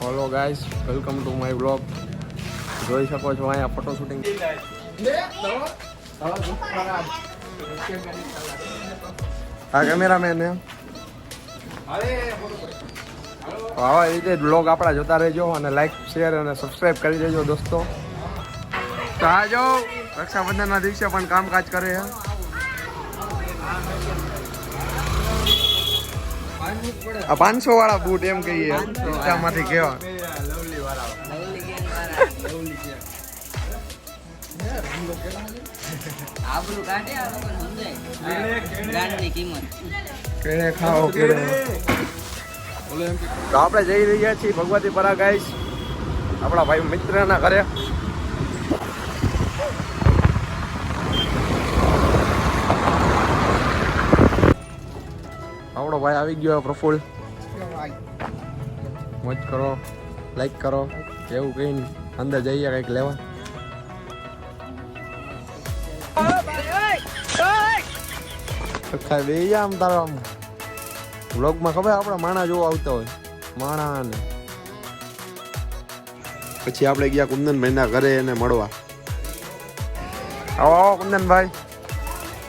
Hello guys welcome to my vlog જોઈ શકો છો અહીંયા ફોટો શૂટિંગ હા કેમેરામેન એમ આવા રીતે બ્લોગ આપણા જોતા રહેજો અને લાઈક શેર અને સબસ્ક્રાઈબ કરી દેજો દોસ્તો. તો આ જો રક્ષાબંધનના દિવસે પણ કામકાજ કરે છે. આ પાંચસો વાળા બૂટ એમ કહીએ. ઇન્સ્ટામાંથી કેવા. તો આપણે જઈ રહ્યા છીએ ભગવતી પરા ગાઈશ આપણા ભાઈ મિત્રના ઘરે. આપણો ભાઈ આવી ગયો પ્રફુલ મોજ કરો લાઈક કરો એવું કઈ નહીં અંદર જઈએ કંઈક લેવા. ખાઈ બે આમ તારો આમ. વ્લોગમાં ખબર આપણા માણા જોવા આવતા હોય. માણા ને પછી આપણે ગયા કુંદનભાઈના ઘરે એને મળવા. આવો આવો કુંદનભાઈ.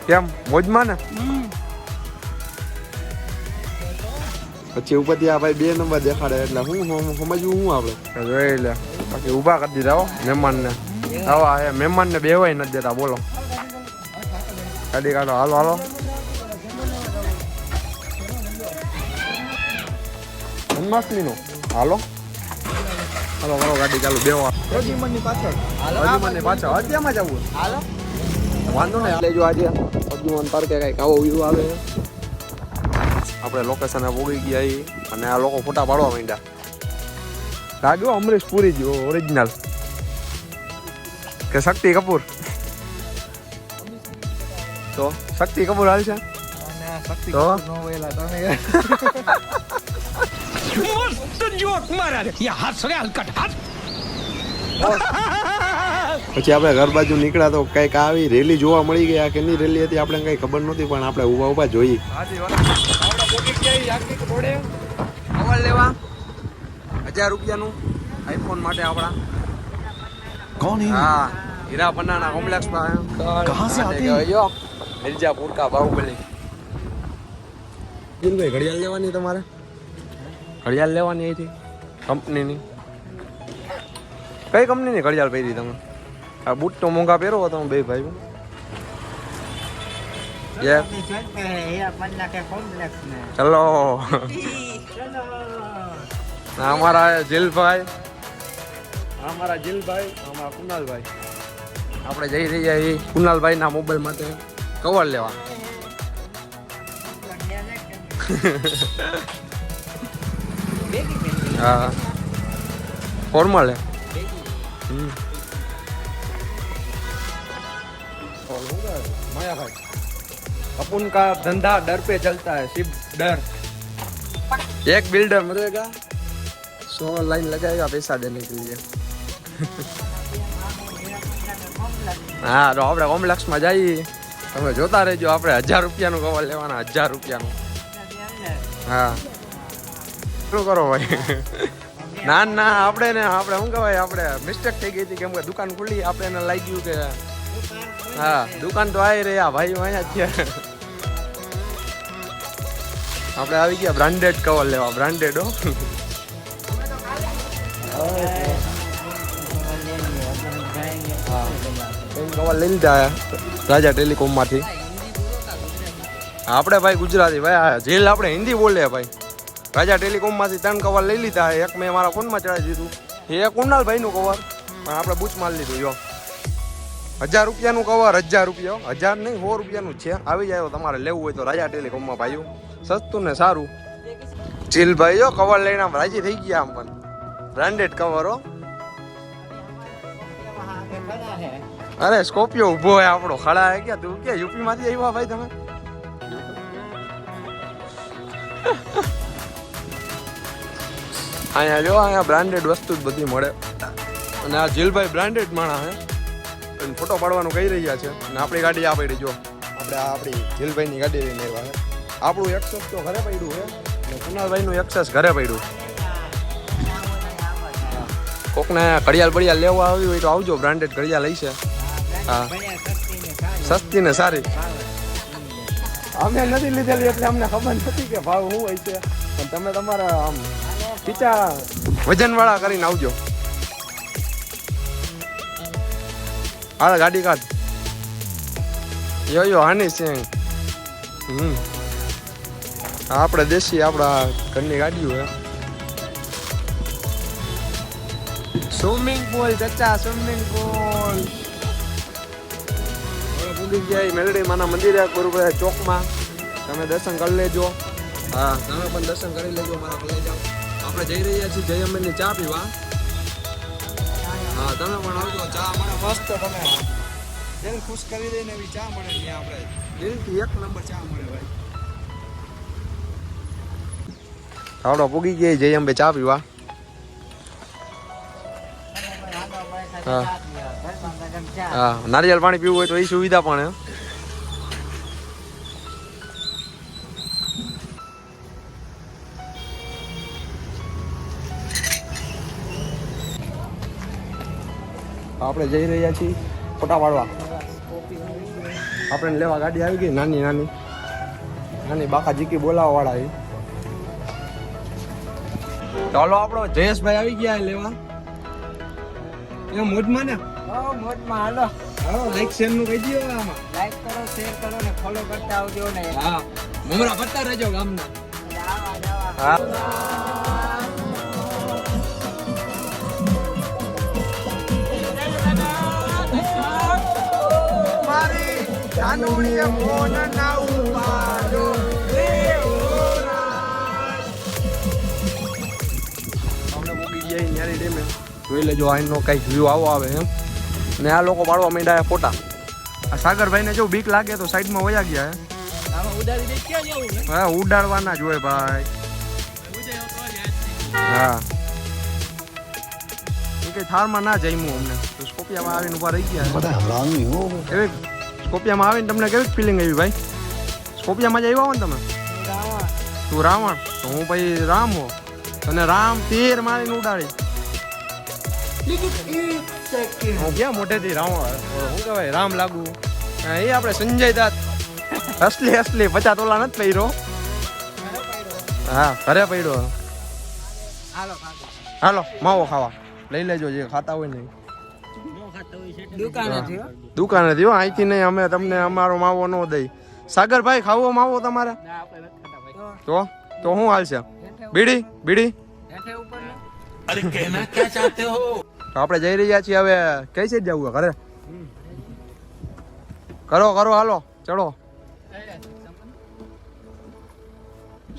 કેમ? મોજમાં ને? પછી ઉપરથી આ ભાઈ બે નંબર દેખાડે એટલે હું હું સમજવું હું આપણે? જોઈ લે. બાકી ઊભા કરી દીધા હો મહેમાનને. આવા હે મહેમાનને બેવાય નથી દેતા બોલો. ગાડી કાઢો. હાલો હાલો. જન્માષ્ટમીનું. હાલો. હાલો હાલો ગાડી ચાલુ. બેવા પ્રદ્યુમનની પાછળ. પાછળ. અત્યારમાં જવું હાલો. વાંધો નહીં. એટલે જો આજે. પ્રદ્યુમન પાર્કે કંઈક આવો વ્યૂ આવે. છે આપણે લોકેશને પોગી ગયા એ અને આ લોકો ફોટા પાડવા માંડ્યા. લાગ્યો અમરીશ પુરી જો ઓરિજિનલ કે શક્તિ કપૂર? તો શક્તિ કપૂર હાલ છે? તો? પછી આપણે ઘર બાજુ નીકળ્યા તો કંઈક આવી રેલી જોવા મળી ગયા કે નહીં? રેલી હતી આપણે કઈ ખબર નહોતી પણ આપણે ઊભા ઊભા જોઈ તોડે અમલ લેવા. હજાર રૂપિયાનું આઈફોન માટે આપણા. કોણ હા હીરા બનાના કોમ્પ્લેક્સ કહાં સે આતે હો મિર્જાપુર કા બાહુબલી. દિલભાઈ ઘડિયાળ લેવાની તમારે? ઘડિયાળ લેવાની આઈ હતી કંપનીની. કઈ કંપનીની ઘડિયાળ પહેરી તમે? આ બૂટ તો મોંઘા પહેરો તમે બે ભાઈ Dạ. Hello. અમારા જીલભાઈ અમારા જીલભાઈ અમારા કુનાલભાઈ આપણે જઈ રહ્યા છીએ કુનાલભાઈ ના મોબાઈલ માટે. કવર લેવા. હા. ફોર્મલ હમ. માયાભાઈ और होगा माया भाई अपन का धंधा डर पे चलता है सिर्फ डर एक बिल्डर मरेगा सौ लाइन लगाएगा पैसा देने के लिए હા તો આપણે કોમ્પ્લેક્સમાં જઈએ તમે જોતા રહેજો આપણે હજાર રૂપિયાનું કવર લેવાના હજાર રૂપિયાનું હા શું કરો ભાઈ ના ના આપણે ને આપણે શું કહેવાય આપણે મિસ્ટેક થઈ ગઈ હતી કેમ કે દુકાન ખુલ્લી આપણે એને લાગ્યું કે હા, દુકાન તો આવી રહ્યા ભાઈ અહીંયા છે. આપણે આવી ગયા બ્રાન્ડેડ કવર લેવા બ્રાન્ડેડ હો. કવર લઈ લીધા રાજા ટેલિકોમમાંથી આપણે ભાઈ ગુજરાતી, ભાઈ જેલ આપણે હિન્દી બોલે ભાઈ. રાજા ટેલિકોમમાંથી ત્રણ કવર લઈ લીધા, એક મેં મારા ફોનમાં ચડાવી દીધું. એ કુંડાલભાઈનું કવર પણ આપણે બૂચ મારી લીધું, જો. હજાર રૂપિયાનું કવર હજાર રૂપિયા. હજાર નહીં, સો રૂપિયાનું છે. આવી જાય તમારે લેવું હોય તો રાજા ટેલિકોમમાં ભાઈઓ. સસ્તું ને સારું. ચીલ ભાઈ જો કવર લઈને આમ રાજી થઈ ગયા આમ પણ. બ્રાન્ડેડ કવર હો. અરે સ્કોપિયો ઊભો હોય આપણો. ખડા હે કે તું કે યુપી માંથી આવ્યા ભાઈ તમે? અહીંયા જો, અહીંયા બ્રાન્ડેડ વસ્તુ જ બધી મળે. અને આ જીલભાઈ બ્રાન્ડેડ માણા હે. અને ફોટો પાડવાનું કહી રહ્યા છે. અને આપણી ગાડી આ પડી જો. આપણે આ આપણી જીલભાઈની ગાડી લઈને આવ્યા છે. આપણું એક્સેસ તો ઘરે પડ્યું છે. અને કુનાલભાઈનું એક્સેસ ઘરે પડ્યું. કોકને ઘડિયાળ બડિયાળ લેવા આવી હોય તો આવજો બ્રાન્ડેડ ઘડિયાળ લઈ છે હા. સસ્તી ને સારી. અમે નથી લીધેલી એટલે અમને ખબર નથી કે ભાવ શું હોય છે. પણ તમે તમારા આમ પીચા વજન વાળા કરીને આવજો. હાલ ગાડી કાઢ. યો યો હાની સિંહ. હમ. આપણે દેશી આપણા ઘરની ગાડીઓ હે સ્વિમિંગ પુલ ચચા સ્વિમિંગ પુલ પૂગી ગયા મેલડી માના મંદિરે બરોબર ચોકમાં. તમે દર્શન કરી લેજો. હા તમે પણ દર્શન કરી લેજો મારા લઈ જાઓ આપણે જઈ રહ્યા છીએ જય જયમની ચા પીવા. હા તમે પણ આવજો ચા મને મસ્ત તમે. દિલ ખુશ કરી દઈને એવી ચા મળે ત્યાં આપણે. દિલથી એક નંબર ચા મળે ભાઈ. આવડો પૂગી ગયા અંબે ચા પીવા. હા. હા નારિયેળ પાણી પીવું હોય તો એ સુવિધા પણ આપણે જઈ રહ્યા છીએ ફોટા પાડવા આપણે લેવા ગાડી આવી ગઈ નાની નાની. નાની બાકા જીકી બોલાવા વાળા એ ચાલો આપણો જયેશભાઈ આવી ગયા લેવા. એ મોજમાં ને? મોજમાં. હાલો. હા લાઈક શેરનું કહી દો આમાં. લાઈક કરો શેર કરો ને ફોલો કરતા આવજો ને. હા મમરા ભરતા રહેજો ગામના. હા. જોઈ લેજો અહીંનો કંઈક વ્યૂ આવો આવે એમ. ને આ લોકો પાડવા માંડ્યા ફોટા. આ સાગરભાઈને જો બીક લાગે તો સાઈડમાં વયા ગયા હા. ઉડાડવાના જ હોય ભાઈ. હા. એ કઈ ના જમ્યું અમને. તો સ્કોપિયામાં આવીને ઊભા રહી ગયા. બધા હરામી હો. એવી સ્કોપિયામાં આવીને તમને કેવી ફિલિંગ આવી ભાઈ? સ્કોપિયામાં જ આવ્યા હો ને તમે? તું રાવણ. તો હું ભાઈ રામ હો. અને રામ તીર મારીને ઉડાડી હું ક્યાં મોટેથી રાવણ? શું કહેવાય? રામ લાગુ. એ આપણે સંજય દાત. અસલી અસલી પચાસ તોલા નથી પહેર્યો. હા, ઘરે પડ્યો હાલો હાલો, માવો ખાવા. લઈ લેજો, જે ખાતા હોય ને હો. દુકાનેથી અહીંથી નહીં અમે તમને અમારો માવો ન દઈ. સાગરભાઈ ખાવો માવો તમારે? ના આપણે નથી ખાતા ભાઈ. તો? તો? શું હાલ છે બીડી? બીડી? આપણે જઈ રહ્યા છીએ હવે કઈ છે જવું ઘરે? કરો કરો હાલો ચડો.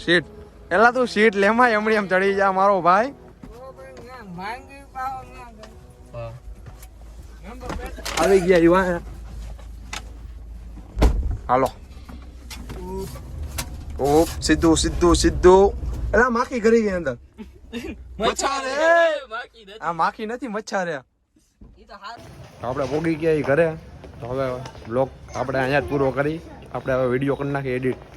સીટ. એલા તું સીટ લેમાં એમણી એમ ચડી જા મારો ભાઈ. આવી ગયા યુવા હાલો ઓપ સીધું સીધું સીધું એલા માખી કરી ગઈ અંદર મચ્છર આ માખી નથી મચ્છર હે ઈ તો આપણે ભોગી ગયા એ ઘરે તો હવે બ્લોગ આપણે અહીંયા પૂરો કરી આપણે હવે વીડિયો કરી નાખીએ એડિટ